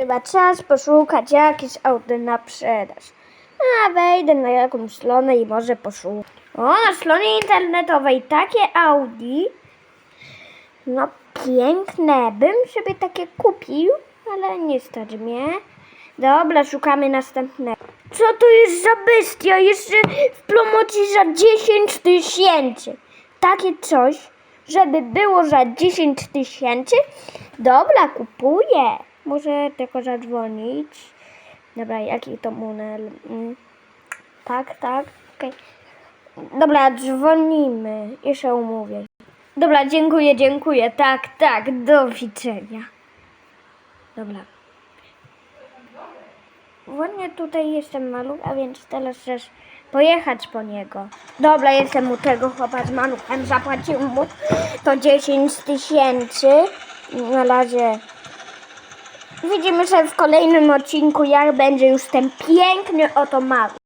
Chyba czas poszukać jakieś auto na sprzedaż. A wejdę na jakąś stronę i może poszukam. O, na stronie internetowej takie Audi. No piękne, bym sobie takie kupił, ale nie stać mnie. Dobra, szukamy następnego. Co to jest za bestia? Jeszcze w promocji za 10 tysięcy. Takie coś, żeby było za 10 tysięcy? Dobra, kupuję. Muszę tylko zadzwonić. Dobra, jaki to model? Mm, Tak, tak, okej. Dobra, dzwonimy się umówię. Dobra, dziękuję, dziękuję. Tak, tak, do widzenia. Dobra. Ładnie tutaj jestem maluch, a więc teraz też pojechać po niego. Dobra, jestem u tego chłopa z maluchem, zapłaciłem mu to 10 tysięcy. Na razie widzimy się w kolejnym odcinku, jak będzie już ten piękny oto maluch.